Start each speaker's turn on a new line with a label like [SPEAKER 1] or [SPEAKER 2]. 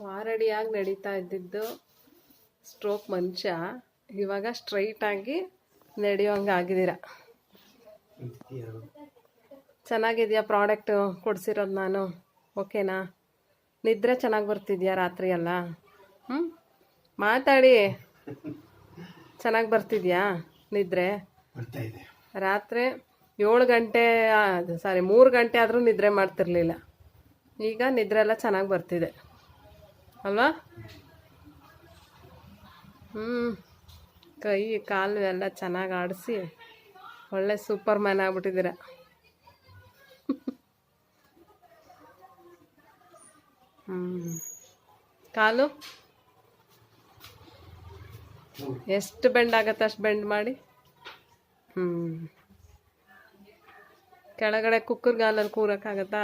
[SPEAKER 1] ವಾರಡಿಯಾಗಿ ನಡೀತಾ ಇದ್ದಿದ್ದು ಸ್ಟ್ರೋಕ್ ಮನುಷ್ಯ ಇವಾಗ ಸ್ಟ್ರೈಟಾಗಿ ನಡೆಯೋಂಗೆ ಆಗಿದ್ದೀರ? ಚೆನ್ನಾಗಿದೆಯಾ ಪ್ರಾಡಕ್ಟು ಕೊಡಿಸಿರೋದು ನಾನು? ಓಕೆನಾ ನಿದ್ರೆ ಚೆನ್ನಾಗಿ ಬರ್ತಿದ್ಯಾ ರಾತ್ರಿ ಎಲ್ಲ? ಹ್ಞೂ ಮಾತಾಡಿ. ಚೆನ್ನಾಗಿ ಬರ್ತಿದ್ಯಾ ನಿದ್ರೆ? ರಾತ್ರಿ ಏಳು ಗಂಟೆ ಸಾರಿ ಮೂರು ಗಂಟೆ ಆದರೂ ನಿದ್ರೆ ಮಾಡ್ತಿರ್ಲಿಲ್ಲ. ಈಗ ನಿದ್ರೆ ಎಲ್ಲ ಚೆನ್ನಾಗಿ ಬರ್ತಿದೆ. ಅಲ್ವಾ? ಹ್ಞೂ ಕೈ, ಕಾಲು ಎಲ್ಲ ಚೆನ್ನಾಗಿ ಆಡಿಸಿ ಒಳ್ಳೆ ಸೂಪರ್ ಮ್ಯಾನ್ ಆಗ್ಬಿಟ್ಟಿದ್ದೀರ. ಹ್ಞೂ ಕಾಲು? ಎಷ್ಟು ಬೆಂಡ್ ಆಗತ್ತೆ ಅಷ್ಟು ಬೆಂಡ್ ಮಾಡಿ? ಹ್ಞೂ ಕೆಳಗಡೆ ಕುಕ್ಕರ್ ಗಾಲಲ್ಲಿ ಕೂರಕ್ಕಾಗತ್ತಾ?